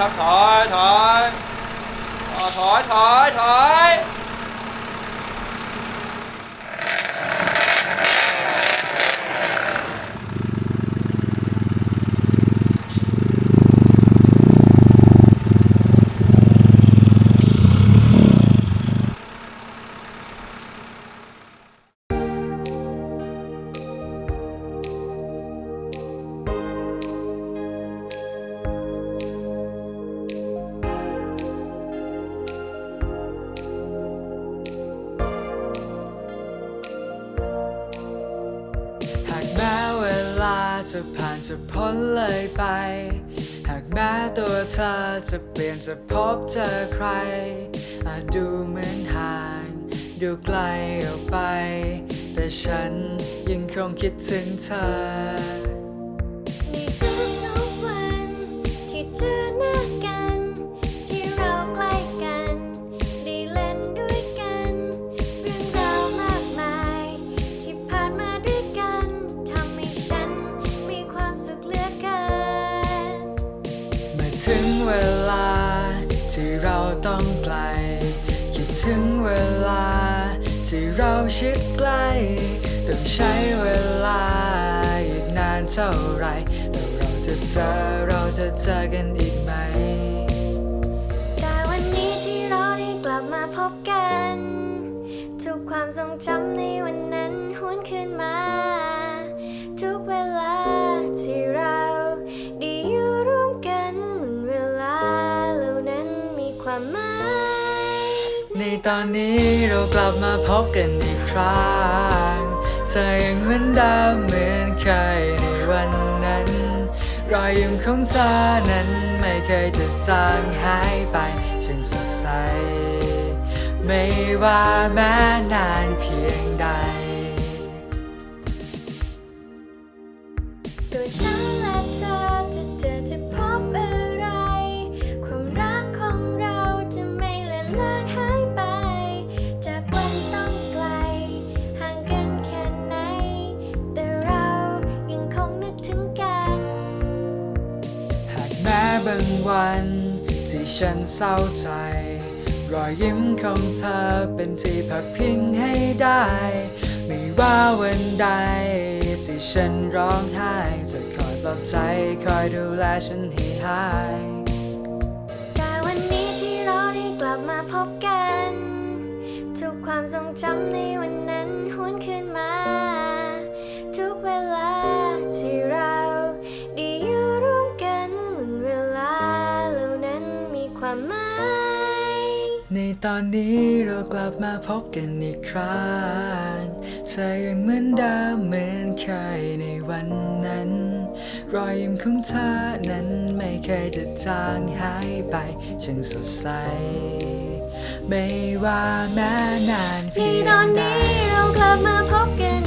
ครับถอยถอยถอยถอยถอย จะผ่านจะพ้นเลยไป หากแม้ตัวเธอจะเปลี่ยนจะพบเจอใคร อาจดูเหมือนห่าง ดูไกลออกไป แต่ฉันยังคงคิดถึงเธอ ถึงเวลา ที่เราต้องไกล คิดถึงเวลา ที่เราชิดใกล้ ต้องใช้เวลาอีกนานเท่าไรแล้วเราจะเจอเราจะเจอกันอีกไหม แต่วันนี้ที่เราได้กลับมาพบกัน ทุกความทรงจำในวันนั้นหวนคืนมา ทุกเวลา มีความหม ในตอนนี้เรากลับมาพบกันอีกครั้งเธอยังเหมือนเดิมเหมือนเคยในวันนั้น รอยยิ้มของเธอนั้นไม่เคยจะจางหายไปช่างสดใส ไม่ว่าแม้นานเพียงใด วันที่ฉันเศร้าใจ รอยยิ้มของเธอเป็นที่พักพิงให้ได้ ไม่ว่าวันใด ที่ฉันร้องไห้จะคอยปลอบใจคอยดูแลฉันให้หายแต่วันนี้ที่เราได้กลับมาพบกัน ทุกความทรงจำในวันนั้น ในตอนนี้เรากลับมาพบกันอีกครั้งเธอยังเหมือนเดิมเหมือนเคยในวันนั้น รอยยิ้มของเธอนั้นไม่เคยจะจางหายไปช่างสดใส ไม่ว่าแม้นานเพียงใดในตอนนี้เรากลับมาพบกัน